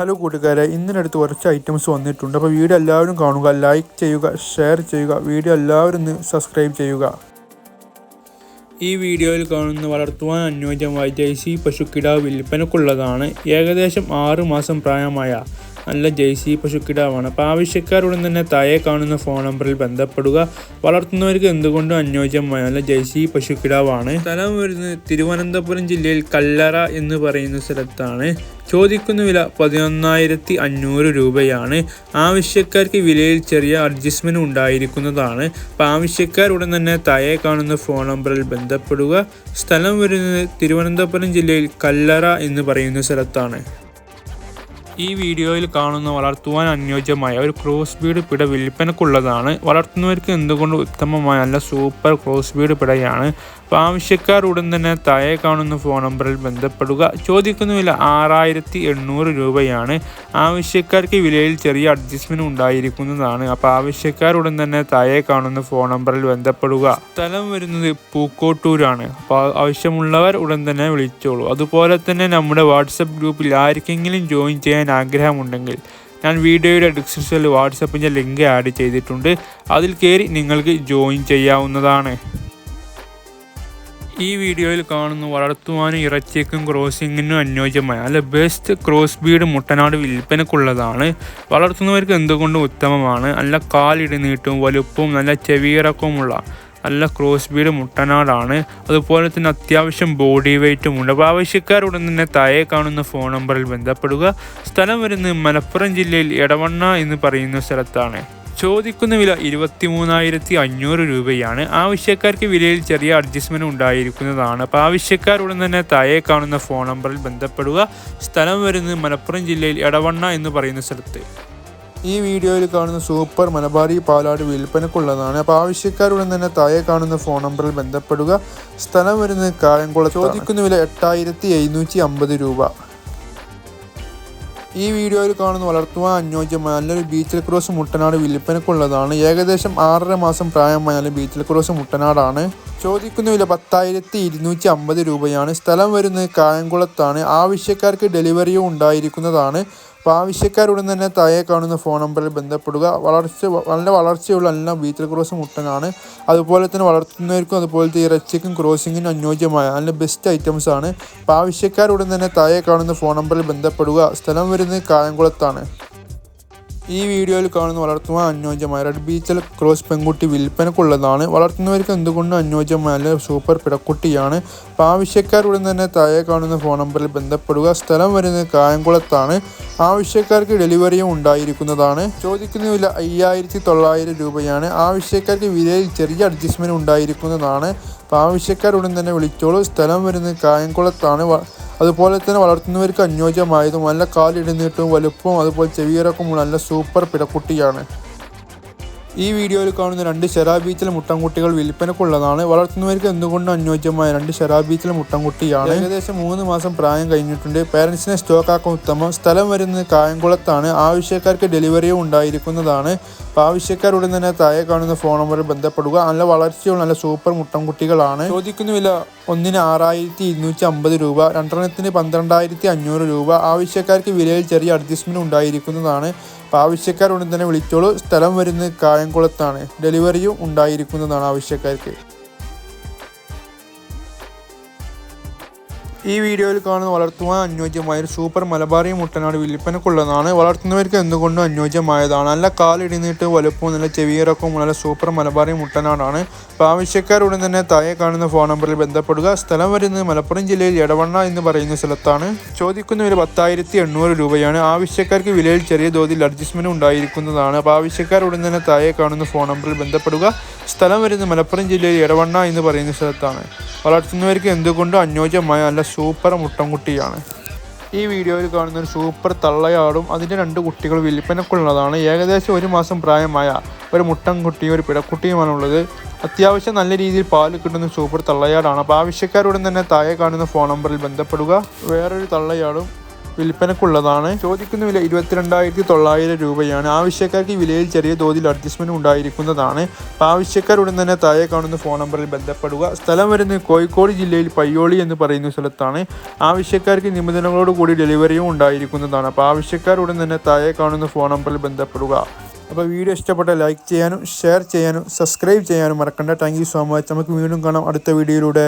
Hello കൂട്ടുകാരെ. ഇന്നിനടുത്ത് കുറച്ച് items വന്നിട്ടുണ്ട്. അപ്പോൾ വീഡിയോ എല്ലാവരും കാണുക ലൈക്ക് ചെയ്യുക ഷെയർ ചെയ്യുക. വീഡിയോ എല്ലാവരും സബ്സ്ക്രൈബ് ചെയ്യുക. ഈ വീഡിയോയിൽ കാണുന്ന വളർത്തുവാൻ അനുയോജ്യമായ ജേഴ്സി പശുക്കിടാവ് വിൽപ്പനക്കുള്ളതാണ്. ഏകദേശം ആറ് മാസം പ്രായമായ നല്ല ജേഴ്സി പശുക്കിടാവാണ്. അപ്പോൾ ആവശ്യക്കാരുടൻ തന്നെ താഴെ കാണുന്ന ഫോൺ നമ്പറിൽ ബന്ധപ്പെടുക. വളർത്തുന്നവർക്ക് എന്തുകൊണ്ടും അനുയോജ്യമായ നല്ല ജേഴ്സി പശുക്കിടാവാണ്. സ്ഥലം വരുന്നത് തിരുവനന്തപുരം ജില്ലയിൽ കല്ലറ എന്ന് പറയുന്ന സ്ഥലത്താണ്. ചോദിക്കുന്ന വില പതിനൊന്നായിരത്തി അഞ്ഞൂറ് രൂപയാണ്. ആവശ്യക്കാർക്ക് വിലയിൽ ചെറിയ അഡ്ജസ്റ്റ്മെന്റ് ഉണ്ടായിരിക്കുന്നതാണ്. അപ്പോൾ ആവശ്യക്കാർ ഉടൻ തന്നെ താഴെ കാണുന്ന ഫോൺ നമ്പറിൽ ബന്ധപ്പെടുക. സ്ഥലം വരുന്നത് തിരുവനന്തപുരം ജില്ലയിൽ കല്ലറ എന്ന് പറയുന്ന സ്ഥലത്താണ്. ഈ വീഡിയോയിൽ കാണുന്ന വളർത്തുവാൻ അനുയോജ്യമായ ഒരു ക്രോസ് ബീഡ് പിട വിൽപ്പനക്കുള്ളതാണ്. വളർത്തുന്നവർക്ക് എന്തുകൊണ്ട് ഉത്തമമായ നല്ല സൂപ്പർ ക്രോസ് ബീഡ് പിടയാണ് അപ്പോൾ ആവശ്യക്കാർ ഉടൻ തന്നെ താഴെ കാണുന്ന ഫോൺ നമ്പറിൽ ബന്ധപ്പെടുക. ചോദിക്കുന്ന വില ആറായിരത്തി എണ്ണൂറ് രൂപയാണ്. ആവശ്യക്കാർക്ക് വിലയിൽ ചെറിയ അഡ്ജസ്റ്റ്മെന്റ് ഉണ്ടായിരിക്കുന്നതാണ്. അപ്പോൾ ആവശ്യക്കാർ ഉടൻ തന്നെ താഴെ കാണുന്ന ഫോൺ നമ്പറിൽ ബന്ധപ്പെടുക. സ്ഥലം വരുന്നത് പൂക്കോട്ടൂരാണ്. അപ്പോൾ ആവശ്യമുള്ളവർ ഉടൻ തന്നെ വിളിച്ചോളൂ. അതുപോലെ തന്നെ നമ്മുടെ വാട്സപ്പ് ഗ്രൂപ്പിൽ ആർക്കെങ്കിലും ജോയിൻ ചെയ്യാൻ ആഗ്രഹമുണ്ടെങ്കിൽ ഞാൻ വീഡിയോയുടെ ഡിസ്ക്രിപ്ഷനിൽ വാട്സപ്പിന്റെ ലിങ്ക് ആഡ് ചെയ്തിട്ടുണ്ട്. അതിൽ കയറി നിങ്ങൾക്ക് ജോയിൻ ചെയ്യാവുന്നതാണ്. ഈ വീഡിയോയിൽ കാണുന്ന വളർത്തുവാനും ഇറച്ചിക്കും ക്രോസിങ്ങിനും അനുയോജ്യമായ അല്ല ബെസ്റ്റ് ക്രോസ് ബീഡ് മുട്ടനാട് വിൽപ്പനക്കുള്ളതാണ് വളർത്തുന്നവർക്ക് എന്തുകൊണ്ടും ഉത്തമമാണ്? നല്ല കാലിടുന്നീട്ടും നീട്ടും വലുപ്പവും നല്ല ചെവിയിറക്കവുമുള്ള നല്ല ക്രോസ് ബീഡ് മുട്ടനാടാണ്. അതുപോലെ തന്നെ അത്യാവശ്യം ബോഡി വെയ്റ്റും ഉണ്ട്. അപ്പോൾ ആവശ്യക്കാരുടൻ തന്നെ താഴെ കാണുന്ന ഫോൺ നമ്പറിൽ ബന്ധപ്പെടുക. സ്ഥലം വരുന്നത് മലപ്പുറം ജില്ലയിൽ എടവണ്ണ എന്ന് പറയുന്ന സ്ഥലത്താണ്. ചോദിക്കുന്ന വില ഇരുപത്തി മൂന്നായിരത്തി അഞ്ഞൂറ് രൂപയാണ്. ആവശ്യക്കാർക്ക് വിലയിൽ ചെറിയ അഡ്ജസ്റ്റ്മെന്റ് ഉണ്ടായിരിക്കുന്നതാണ്. അപ്പോൾ ആവശ്യക്കാരുടൻ തന്നെ താഴെ കാണുന്ന ഫോൺ നമ്പറിൽ ബന്ധപ്പെടുക. സ്ഥലം വരുന്നത് മലപ്പുറം ജില്ലയിൽ എടവണ്ണ എന്ന് പറയുന്ന സ്ഥലത്ത്. ഈ വീഡിയോയിൽ കാണുന്ന സൂപ്പർ മലബാറി പാലാട് വിൽപ്പനക്കുള്ളതാണ്. അപ്പോൾ ആവശ്യക്കാരുടൻ തന്നെ താഴെ കാണുന്ന ഫോൺ നമ്പറിൽ ബന്ധപ്പെടുക. സ്ഥലം വരുന്നത് കായംകുളം ചോദിക്കുന്ന വില എട്ടായിരത്തി എഴുന്നൂറ്റി അമ്പത് രൂപ. ഈ വീഡിയോയിൽ കാണുന്ന വളർത്തുവാൻ അനുയോജ്യമായ നല്ലൊരു ബീച്ചിൽ ക്രോസ് മുട്ടനാട് വിൽപ്പനക്കുള്ളതാണ് ഏകദേശം ആറര മാസം പ്രായമായ ബീച്ചിൽ ക്രോസ് മുട്ടനാടാണ്. ചോദിക്കുന്ന വില പത്തായിരത്തി ഇരുന്നൂറ്റി അമ്പത് രൂപയാണ്. സ്ഥലം വരുന്നത് കായംകുളത്താണ്. ആവശ്യക്കാർക്ക് ഡെലിവറിയും ഉണ്ടായിരിക്കുന്നതാണ്. അപ്പോൾ ആവശ്യക്കാരുടൻ തന്നെ താഴെ കാണുന്ന ഫോൺ നമ്പറിൽ ബന്ധപ്പെടുക. വളർച്ച നല്ല വളർച്ചയുള്ള എല്ലാം വീറ്റൽ ക്രോസ് മുട്ടനാണ്. അതുപോലെ തന്നെ വളർത്തുന്നവർക്കും അതുപോലത്തെ ഇറച്ചിക്കും ക്രോസിങ്ങിനും അനുയോജ്യമായ നല്ല ബെസ്റ്റ് ഐറ്റംസ് ആണ്. അപ്പോൾ ആവശ്യക്കാരുടൻ തന്നെ താഴെ കാണുന്ന ഫോൺ നമ്പറിൽ ബന്ധപ്പെടുക. സ്ഥലം വരുന്നത് കായംകുളത്താണ്. ഈ വീഡിയോയിൽ കാണുന്ന വളർത്തുവാൻ അനുയോജ്യമായ റെഡ് ബീച്ചൽ ക്രോസ് പെൺകുട്ടി വിൽപ്പനക്കുള്ളതാണ്. വളർത്തുന്നവർക്ക് എന്തുകൊണ്ടും അനുയോജ്യമായ സൂപ്പർ പിടക്കുട്ടിയാണ്? ആവശ്യക്കാർ ഉടൻ തന്നെ താഴെ കാണുന്ന ഫോൺ നമ്പറിൽ ബന്ധപ്പെടുക. സ്ഥലം വരുന്നത് കായംകുളത്താണ്. ആവശ്യക്കാർക്ക് ഡെലിവറിയും ഉണ്ടായിരിക്കുന്നതാണ്. ചോദിക്കുന്ന വില അയ്യായിരത്തി തൊള്ളായിരം രൂപയാണ്. ആവശ്യക്കാർക്ക് വിലയിൽ ചെറിയ അഡ്ജസ്റ്റ്മെന്റ് ഉണ്ടായിരിക്കുന്നതാണ്. അപ്പോൾ ആവശ്യക്കാരുടൻ തന്നെ വിളിച്ചോളൂ. സ്ഥലം വരുന്നത് കായംകുളത്താണ്. അതുപോലെ തന്നെ വളർത്തുന്നവർക്ക് അനുയോജ്യമായതും നല്ല കാലിടുന്നിട്ടും വലുപ്പവും അതുപോലെ ചെവിയിറക്കും നല്ല സൂപ്പർ പിടക്കുട്ടിയാണ്. ഈ വീഡിയോയിൽ കാണുന്ന രണ്ട് ഷെറാ ബീച്ചിലെ മുട്ടൻകുട്ടികൾ വിൽപ്പനക്കുള്ളതാണ്. വളർത്തുന്നവർക്ക് എന്തുകൊണ്ടും അനുയോജ്യമായ രണ്ട് ഷെറാ ബീച്ചിലെ മുട്ടൻകുട്ടിയാണ്. ഏകദേശം മൂന്ന് മാസം പ്രായം കഴിഞ്ഞിട്ടുണ്ട്. പേരൻസിനെ സ്റ്റോക്കാക്കാൻ ഉത്തമം. സ്ഥലം വരുന്നത് കായംകുളത്താണ്. ആവശ്യക്കാർക്ക് ഡെലിവറിയും ഉണ്ടായിരിക്കുന്നതാണ്. അപ്പോൾ തന്നെ താഴെ കാണുന്ന ഫോൺ നമ്പറിൽ ബന്ധപ്പെടുക. നല്ല വളർച്ചയുള്ള നല്ല സൂപ്പർ മുട്ടൻകുട്ടികളാണ്. ചോദിക്കുന്ന വില ഒന്നിന് ആറായിരത്തി ഇരുന്നൂറ്റി അമ്പത് രൂപ രണ്ടെണ്ണത്തിന് പന്ത്രണ്ടായിരത്തി അഞ്ഞൂറ് രൂപ. ആവശ്യക്കാർക്ക് വിലയിൽ ചെറിയ അഡ്ജസ്റ്റ്മെന്റ് ഉണ്ടായിരിക്കുന്നതാണ്. അപ്പോൾ ആവശ്യക്കാർ ഉടൻ തന്നെ വിളിച്ചോളൂ. സ്ഥലം വരുന്നത് കായംകുളത്താണ്. ഡെലിവറിയും ഉണ്ടായിരിക്കുന്നതാണ് ആവശ്യക്കാർക്ക്. ഈ വീഡിയോയിൽ കാണുന്ന വളർത്തുവാൻ അനുയോജ്യമായ ഒരു സൂപ്പർ മലബാറി മുട്ടനാട് വിൽപ്പനക്കുള്ളതാണ് വളർത്തുന്നവർക്ക് എന്തുകൊണ്ടും അനുയോജ്യമായതാണ്. നല്ല കാലിടിന്നിട്ട് വലുപ്പവും നല്ല ചെവിയിറക്കവും നല്ല സൂപ്പർ മലബാറി മുട്ടനാടാണ്. അപ്പോൾ ആവശ്യക്കാരുടൻ തന്നെ താഴെ കാണുന്ന ഫോൺ നമ്പറിൽ ബന്ധപ്പെടുക. സ്ഥലം വരുന്നത് മലപ്പുറം ജില്ലയിൽ എടവണ്ണ എന്ന് പറയുന്ന സ്ഥലത്താണ്. ചോദിക്കുന്ന വില പത്തായിരത്തി എണ്ണൂറ് രൂപയാണ്. ആവശ്യക്കാർക്ക് വിലയിൽ ചെറിയ തോതിൽ അഡ്ജസ്റ്റ്മെന്റ് ഉണ്ടായിരിക്കുന്നതാണ്. അപ്പോൾ ആവശ്യക്കാരുടൻ തന്നെ താഴെ കാണുന്ന ഫോൺ നമ്പറിൽ ബന്ധപ്പെടുക. സ്ഥലം വരുന്നത് മലപ്പുറം ജില്ലയിൽ എടവണ്ണ എന്ന് പറയുന്ന സ്ഥലത്താണ്. വളർത്തുന്നവർക്ക് എന്തുകൊണ്ടും അനുയോജ്യമായ നല്ല സൂപ്പർ മുട്ടൻകുട്ടിയാണ്. ഈ വീഡിയോയിൽ കാണുന്ന ഒരു സൂപ്പർ തള്ളയാടും അതിന്റെ രണ്ട് കുട്ടികൾ വിൽപ്പനക്കുള്ളതാണ് ഏകദേശം ഒരു മാസം പ്രായമായ ഒരു മുട്ടൻകുട്ടിയും ഒരു പിടക്കുട്ടിയുമാണുള്ളത് അത്യാവശ്യം നല്ല രീതിയിൽ പാൽ കിട്ടുന്ന സൂപ്പർ തള്ളയാടാണ്. അപ്പോൾ ആവശ്യക്കാരോടും തന്നെ താഴെ കാണുന്ന ഫോൺ നമ്പറിൽ ബന്ധപ്പെടുക. വേറൊരു തള്ളയാടും വിൽപ്പനക്കുള്ളതാണ്. ചോദിക്കുന്ന വില ഇരുപത്തിരണ്ടായിരത്തി തൊള്ളായിരം രൂപയാണ്. ആവശ്യക്കാർക്ക് ഈ വിലയിൽ ചെറിയ തോതിൽ അഡ്ജസ്റ്റ്മെന്റ് ഉണ്ടായിരിക്കുന്നതാണ്. ആവശ്യക്കാർ ഉടൻ തന്നെ താഴെ കാണുന്ന ഫോൺ നമ്പറിൽ ബന്ധപ്പെടുക. സ്ഥലം വരുന്നത് കോഴിക്കോട് ജില്ലയിൽ പയ്യോളി എന്ന് പറയുന്ന സ്ഥലത്താണ്. ആവശ്യക്കാർക്ക് നിബന്ധനകളോട് കൂടി ഡെലിവറിയും ഉണ്ടായിരിക്കുന്നതാണ്. അപ്പോൾ ആവശ്യക്കാർ ഉടൻ തന്നെ താഴെ കാണുന്ന ഫോൺ നമ്പറിൽ ബന്ധപ്പെടുക. അപ്പോൾ വീഡിയോ ഇഷ്ടപ്പെട്ട ലൈക്ക് ചെയ്യാനും ഷെയർ ചെയ്യാനും സബ്സ്ക്രൈബ് ചെയ്യാനും മറക്കണ്ട. താങ്ക് സോ മച്ച് നമുക്ക് വീണ്ടും കാണാം അടുത്ത വീഡിയോയിലൂടെ.